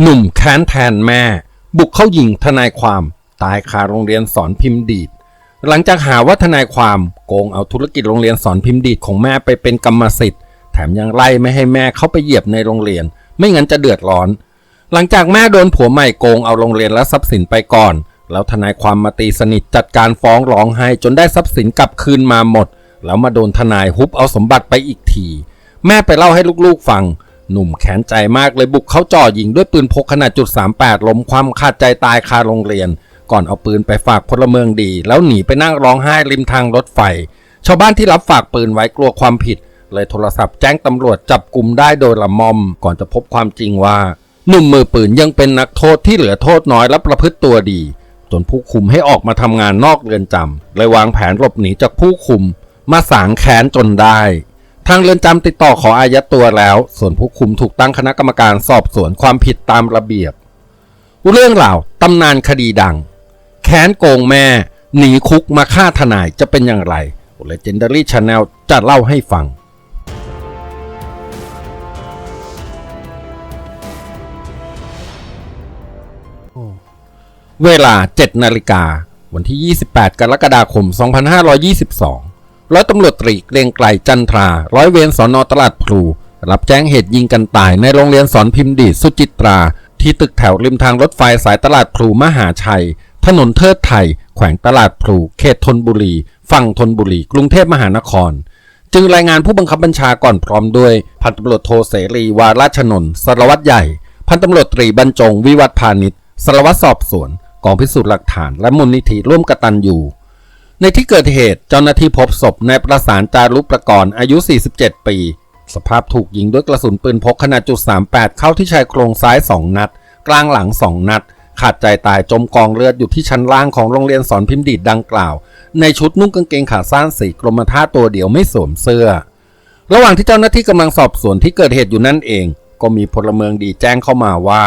หนุ่มแค้นแทนแม่ บุกเข้ายิงทนายความตายคาโรงเรียนสอนพิมพ์ดีด หลังจากหาว่าทนายความโกงเอาธุรกิจโรงเรียนสอนพิมพ์ดีดของแม่ไปเป็นกรรมสิทธิ์ แถมยังไล่ไม่ให้แม่เข้าไปเหยียบในโรงเรียน ไม่งั้นจะเดือดร้อน หลังจากแม่โดนผัวใหม่โกงเอาโรงเรียนและทรัพย์สินไปก่อน แล้วทนายความมาตีสนิทจัดการฟ้องร้องให้จนได้ทรัพย์สินกลับคืนมาหมด แล้วมาโดนทนายฮุบเอาสมบัติไปอีกที แม่ไปเล่าให้ลูกๆฟัง หนุ่มแขนใจมากเลยบุกเข้าจ่อยิงด้วยปืนพกขนาดจุด38ล้มความขาดใจตายคาโรงเรียน ก่อนเอาปืนไปฝากพลเมืองดี แล้วหนีไปนั่งร้องไห้ริมทางรถไฟ ชาวบ้านที่รับฝากปืนไว้กลัวความผิด เลยโทรศัพท์แจ้งตำรวจจับกลุ่มได้โดยละมอม ก่อนจะพบความจริงว่า หนุ่มมือปืนยังเป็นนักโทษที่เหลือโทษน้อยและประพฤติตัวดี จนผู้คุมให้ออกมาทำงานนอกเรือนจำเลยวางแผนหลบหนีจากผู้คุม มาสางแค้นจนได้ ทางเรือนจำติดต่อขออายัดตัวแล้ว ส่วนผู้คุมถูกตั้งคณะกรรมการสอบสวนความผิดตามระเบียบ เรื่องราวตำนานคดีดัง แค้นโกงแม่ หนีคุกมาฆ่าทนายจะเป็นอย่างไร Legendary Channel จะเล่าให้ฟังเวลา 7 นาฬิกา วันที่ 28 กรกฎาคม 2522 ร้อยตำรวจตรีเกรียงไกลจันทรา ร้อยเวรสอนอตลาดพลู รับแจ้งเหตุยิงกันตายในโรงเรียนสอนพิมพ์ดีสุจิตรา ที่ตึกแถวริมทางรถไฟสายตลาดพลูมหาชัย ถนนเทิดไทย แขวงตลาดพลู เขตธนบุรี ฝั่งธนบุรี กรุงเทพมหานคร จึงรายงานผู้บังคับบัญชาก่อนพร้อมด้วย พันตำรวจโทเสรีวาราชนน์สารวัตรใหญ่ พันตำรวจตรีบรรจงวิวัฒน์พาณิชย์สารวัตรสอบสวนกองพิสูจน์หลักฐานและมูลนิธิร่วมกตันอยู่ ในที่เกิดเหตุเจ้าหน้าที่พบศพนายประสานจารุประกรณ์อายุ 47 ปี สภาพถูกยิงด้วยกระสุนปืนพกขนาดจุด38 เข้าที่ชายโครงซ้าย 2 นัด กลางหลัง 2 นัด ขาดใจตายจมกองเลือดอยู่ที่ชั้นล่างของโรงเรียนสอนพิมพ์ดีดดังกล่าว ในชุดนุ่งกางเกงขาสั้นสีกรมท่าตัวเดียวไม่สวมเสื้อ ระหว่างที่เจ้าหน้าที่กำลังสอบสวนที่เกิดเหตุอยู่นั่นเอง ก็มีพลเมืองดีแจ้งเข้ามาว่า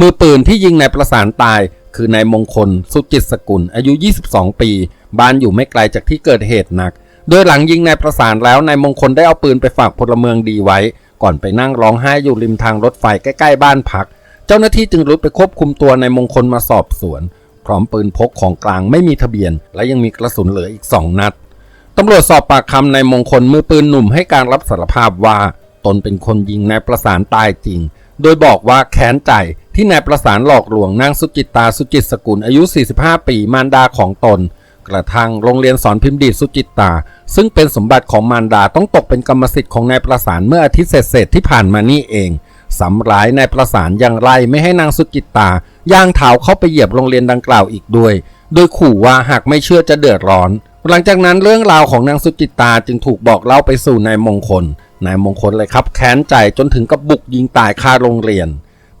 มือปืนที่ยิงนายประสานตาย คือนายมงคล สุจิตสกุลอายุ 22 ปี บ้านอยู่ไม่ไกลจากที่เกิดเหตุหนัก โดยหลังยิงนายประสานแล้วนายมงคลได้เอาปืนไปฝากพลเมืองดีไว้ ก่อนไปนั่งร้องไห้อยู่ริมทางรถไฟใกล้ๆบ้านพัก เจ้าหน้าที่จึงรุดไปควบคุมตัวนายมงคลมาสอบสวน พร้อมปืนพกของกลางไม่มีทะเบียน และยังมีกระสุนเหลืออีกสองนัดตำรวจสอบปากคำนายมงคลมือปืนหนุ่มให้การรับสารภาพว่า ตนเป็นคนยิงนายประสานตายจริง โดยบอกว่าแค้นใจที่นายประสานหลอกลวงนางสุจิตตาสุจิตสกุลอายุ 45 ปีมารดาของตน กระทั่งโรงเรียนสอนพิมพ์ดีสุจิตตา ซึ่งเป็นสมบัติของมารดาต้องตกเป็นกรรมสิทธิ์ของนายประสานเมื่ออาทิตย์เศษที่ผ่านมานี่เองสำร้ายนายประสานยังไล่ไม่ให้นางสุจิตตา ย่างเท้าเข้าไปเหยียบโรงเรียนดังกล่าวอีกด้วย โดยขู่ว่าหากไม่เชื่อจะเดือดร้อน หลังจากนั้นเรื่องราวของนางสุจิตตาจึงถูกบอกเล่าไปสู่นายมงคล นายมงคลเลยครับแค้นใจจนถึงกับบุกยิงตายคาโรงเรียน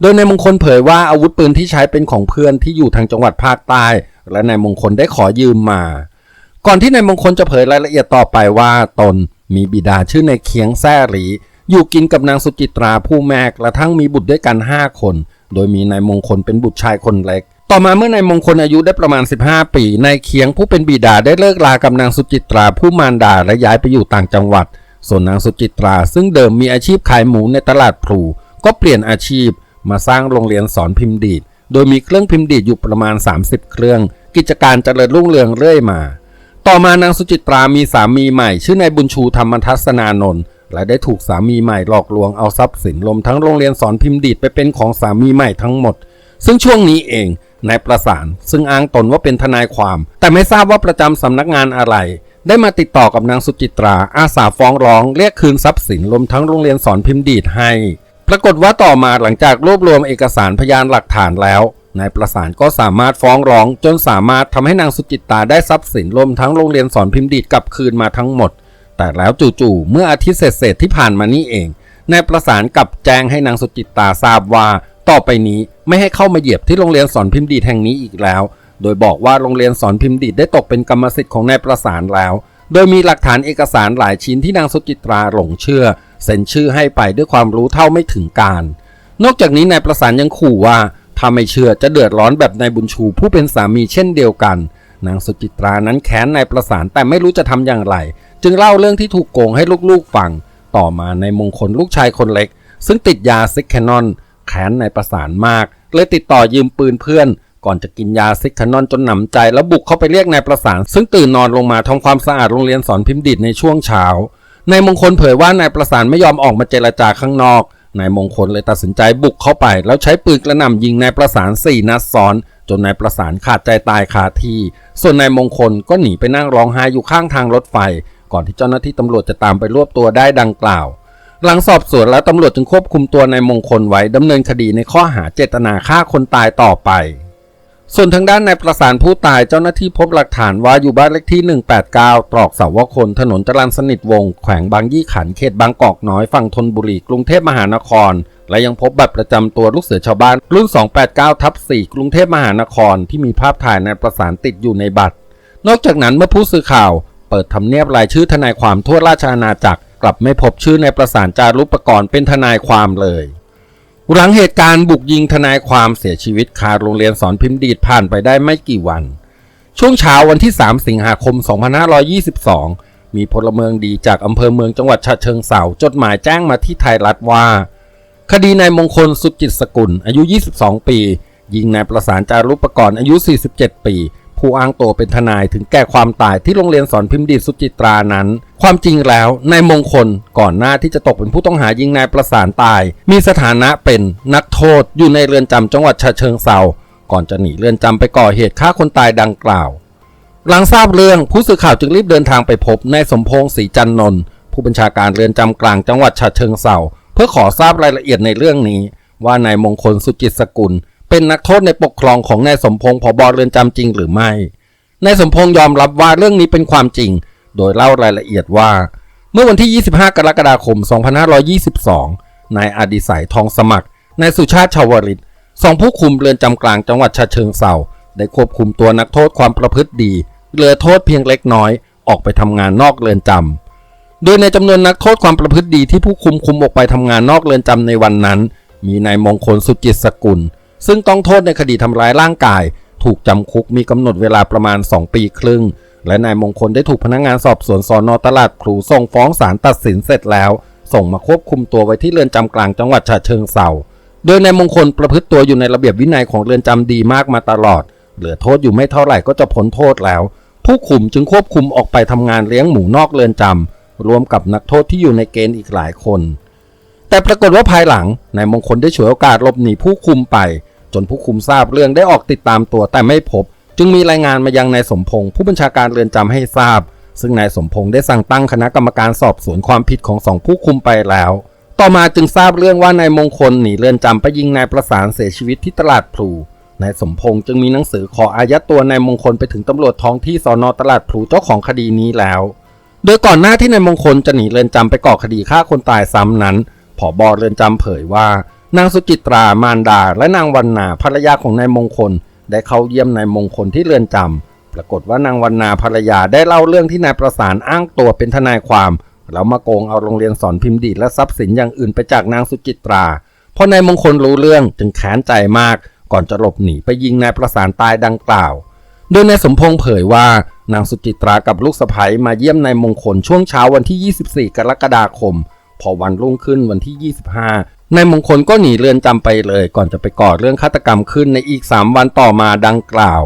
โดยนายมงคลเผยว่าอาวุธปืนที่ใช้เป็นของเพื่อนที่อยู่ทางจังหวัดภาคใต้ และนายมงคลได้ขอยืมมา ก่อนที่นายมงคลจะเผยรายละเอียดต่อไปว่าตนมีบิดาชื่อนายเคียงแซ่หลี อยู่กินกับนางสุจิตราผู้แม่กระทั่งมีบุตรด้วยกัน 5 คน โดยมีนายมงคลเป็นบุตรชายคนเล็ก ต่อมาเมื่อนายมงคลอายุได้ประมาณ 15 ปีนายเคียงผู้เป็นบิดาได้เลิกลากับนางสุจิตราผู้มารดาและย้ายไปอยู่ต่างจังหวัด ส่วนนางสุจิตราซึ่งเดิมมีอาชีพขายหมูในตลาดพลูก็เปลี่ยนอาชีพมาสร้างโรงเรียนสอนพิมพ์ดีด โดยมีเครื่องพิมพ์ดีดอยู่ประมาณ 30 เครื่อง กิจการเจริญรุ่งเรืองเรื่อยมา ต่อมานางสุจิตรามีสามีใหม่ ชื่อนายบุญชูธรรมทัศนานนท์และได้ถูกสามีใหม่หลอกลวงเอาทรัพย์สินรวมทั้งโรงเรียนสอนพิมพ์ดีดไปเป็นของสามีใหม่ทั้งหมด ซึ่งช่วงนี้เองนายประสานซึ่งอ้างตนว่าเป็นทนายความ แต่ไม่ทราบว่าประจำสำนักงานอะไร ได้มาติดต่อกับนางสุจิตราอาสาฟ้องร้องเรียกคืนทรัพย์สินรวมทั้งโรงเรียนสอนพิมพ์ดีดให้ ปรากฏว่าต่อมาหลังจากรวบรวมเอกสารพยานหลักฐานแล้วนายประสานก็สามารถฟ้องร้องจนสามารถทำให้นางสุจิตราได้ทรัพย์สินรวมทั้งโรงเรียนสอนพิมพ์ดีดกลับคืนมาทั้งหมด แต่แล้วจู่ๆเมื่ออาทิตย์เศษๆที่ผ่านมานี่เองนายประสานกับแจ้งให้นางสุจิตตาทราบว่า ต่อไปนี้ไม่ให้เข้ามาเหยียบที่โรงเรียนสอนพิมพ์ดีดแห่งนี้อีกแล้ว โดยบอกว่าโรงเรียนสอนพิมพ์ดีดได้ตกเป็นกรรมสิทธิ์ของนายประสานแล้ว โดยมีหลักฐานเอกสารหลายชิ้นที่นางสุจิตราหลงเชื่อ เซ็นชื่อให้ไปด้วยความรู้เท่าไม่ถึงการ นอกจากนี้นายประสานยังขู่ว่าถ้าไม่เชื่อจะเดือดร้อนแบบนายบุญชูผู้เป็นสามีเช่นเดียวกัน นางสุจิตรานั้นแค้นนายประสานแต่ไม่รู้จะทำอย่างไร จึงเล่าเรื่องที่ถูกโกงให้ลูกๆฟัง ต่อมานายมงคลลูกชายคนเล็ก ซึ่งติดยาซิกแคนนอนแค้นนายประสานมาก เลยติดต่อยืมปืนเพื่อน ก่อนจะกินยาซิกคานอนจนหนำใจ แล้วบุกเข้าไปเรียกนายประสาน ซึ่งตื่นนอนลงมาทำความสะอาดโรงเรียนสอนพิมพ์ดิตในช่วงเช้านายมงคลเผยว่านายประสานไม่ยอมออกมาเจรจาข้างนอกนายมงคลเลยตัดสินใจบุกเข้าไป แล้วใช้ปืนกระหน่ำยิงนายประสานสี่นัดซ้อน จนนายประสานขาดใจตายคาที่ ส่วนนายมงคลก็หนีไปนั่งร้องไห้อยู่ข้างทางรถไฟ ก่อนที่เจ้าหน้าที่ตำรวจจะตามไปรวบตัวได้ดังกล่าว หลังสอบสวนแล้วตำรวจจึงควบคุมตัวนายมงคลไว้ดำเนินคดีในข้อหาเจตนาฆ่าคนตายต่อไป ส่วนทางด้านนายประสานผู้ตายเจ้าหน้าที่พบหลักฐานว่าอยู่บ้านเลขที่ 189 ตรอกเสาวคน ถนนจรัญสนิทวง แขวงบางยี่ขัน เขตบางกอกน้อยฝั่งธนบุรี กรุงเทพมหานคร และยังพบบัตรประจำตัวลูกเสือชาวบ้าน รุ่น 289ทับ4กรุงเทพมหานคร ที่มีภาพถ่ายนายประสานติดอยู่ในบัตร นอกจากนั้นเมื่อผู้สื่อข่าว เปิดทำเนียบรายชื่อทนายความทั่วราชอาณาจักร กลับไม่พบชื่อนายประสานจารุปกรณ์เป็นทนายความเลย หลังเหตุการณ์บุกยิงทนายความเสียชีวิตคาโรงเรียนสอนพิมพ์ดีดผ่านไปได้ไม่กี่วัน ช่วงเช้าวันที่ 3 สิงหาคม 2522 มีพลเมืองดีจากอำเภอเมืองจังหวัดฉะเชิงเทราจดหมายแจ้งมาที่ไทยรัฐว่า คดีนายมงคลสุจิตสกุลอายุ 22 ปี ยิงนายประสานจารุปกรณ์อายุ 47 ปี ผู้อ้างตัวเป็นทนายถึงแก่ความตายที่โรงเรียนสอนพิมพ์ดีสุจิตรานั้น ความจริงแล้วนายมงคลก่อนหน้าที่จะตกเป็นผู้ต้องหายิงนายประสานตาย มีสถานะเป็นนักโทษอยู่ในเรือนจำจังหวัดฉะเชิงเทราก่อนจะหนีเรือนจำไปก่อเหตุฆ่าคนตายดังกล่าว หลังทราบเรื่องผู้สื่อข่าวจึงรีบเดินทางไปพบนายสมพงศ์ศรีจันนนท์ผู้บัญชาการเรือนจำกลางจังหวัดฉะเชิงเทราเพื่อขอทราบรายละเอียดในเรื่องนี้ ว่านายมงคลสุจิตสกุล เป็นนักโทษในปกครองของนายสมพงศ์ผบเรือนจำจริงหรือไม่นายสมพงศ์ยอมรับว่าเรื่องนี้เป็นความจริง โดยเล่ารายละเอียดว่า เมื่อวันที่ 25 กรกฎาคม 2522 นายอดิศัยทองสมัคร นายสุชาติชาวริตสองผู้คุมเรือนจำกลางจังหวัดฉะเชิงเทราได้ควบคุมตัวนักโทษความประพฤติดีเหลือโทษเพียงเล็กน้อย ออกไปทำงานนอกเรือนจำโดยในจำนวนนักโทษความประพฤติดีที่ผู้คุมคุมออกไปทำงานนอกเรือนจำในวันนั้น มีนายมงคลสุจิตสกุล ซึ่งต้องโทษในคดีทำร้ายร่างกาย ถูกจำคุกมีกำหนดเวลาประมาณ 2 ปีครึ่ง และนายมงคลได้ถูกพนักงานสอบสวนสอนอตลาดพลูส่งฟ้องศาลตัดสินเสร็จแล้ว ส่งมาควบคุมตัวไว้ที่เรือนจำกลางจังหวัดฉะเชิงเทราโดยนายมงคลประพฤติตัวอยู่ในระเบียบวินัยของเรือนจำดีมากมาตลอด เหลือโทษอยู่ไม่เท่าไหร่ก็จะพ้นโทษแล้ว ผู้คุมจึงควบคุมออกไปทำงานเลี้ยงหมูนอกเรือนจำรวมกับนักโทษที่อยู่ในเกณฑ์อีกหลายคน แต่ปรากฏว่าภายหลังนายมงคลได้ฉวยโอกาสหลบหนีผู้คุมไป จนผู้คุมทราบเรื่องได้ออกติดตามตัวแต่ไม่พบ จึงมีรายงานมายังนายสมพงศ์ผู้บัญชาการเรือนจำให้ทราบ ซึ่งนายสมพงศ์ได้สั่งตั้งคณะกรรมการสอบสวนความผิดของสองผู้คุมไปแล้ว ต่อมาจึงทราบเรื่องว่านายมงคลหนีเรือนจำไปยิงนายประสานเสียชีวิตที่ตลาดพลูนายสมพงษ์จึงมีหนังสือขออายัดตัวนายมงคลไปถึงตำรวจท้องที่สอนอตลาดพลูเจ้าของคดีนี้แล้ว โดยก่อนหน้าที่นายมงคลจะหนีเรือนจำไปก่อคดีฆ่าคนตายซ้ำนั้นผอบอเรือนจำเผยว่า นางสุจิตรามารดา และนางวันนาภรรยาของนายมงคล ได้เข้าเยี่ยมนายมงคลที่เรือนจำปรากฏว่านางวันนาภรรยาได้เล่าเรื่องที่นายประสานอ้างตัวเป็นทนายความแล้วมาโกงเอาโรงเรียนสอนพิมพ์ดีและทรัพย์สินอย่างอื่นไปจากนางสุจิตราพอนายมงคลรู้เรื่องจึงแค้นใจมาก ก่อนจะหลบหนีไปยิงนายประสานตายดังกล่าว โดยนายสมพงษ์เผยว่านางสุจิตรากับลูกสะใภ้มาเยี่ยมนายมงคลช่วงเช้าวันที่ 24 กรกฎาคม พอวันรุ่งขึ้นวันที่ 25 นายมงคลก็หนีเรือนจำไปเลยก่อนจะไปก่อเรื่องฆาตกรรมขึ้นในอีก3วันต่อมาดังกล่าว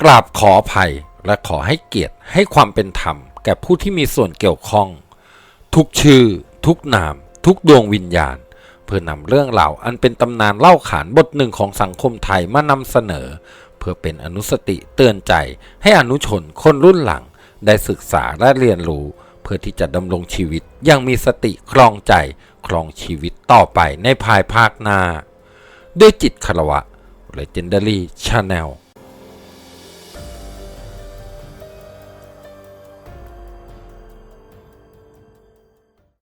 กราบขออภัยและขอให้เกียรติให้ความเป็นธรรม แก่ผู้ที่มีส่วนเกี่ยวข้อง ทุกชื่อ ทุกนาม ทุกดวงวิญญาณ เพื่อนำเรื่องราอันเป็นตำนานเล่าขานบทหนึ่งของสังคมไทยมานำเสนอ เพื่อเป็นอนุสติเตือนใจให้อนุชนคนรุ่นหลัง ได้ศึกษาและเรียนรู้ พื่อที่จะดำรงชีวิตยังมีสติครองใจครองชีวิตต่อไปในภายภาคหน้า ด้วยจิตคารวะ Legendary Channel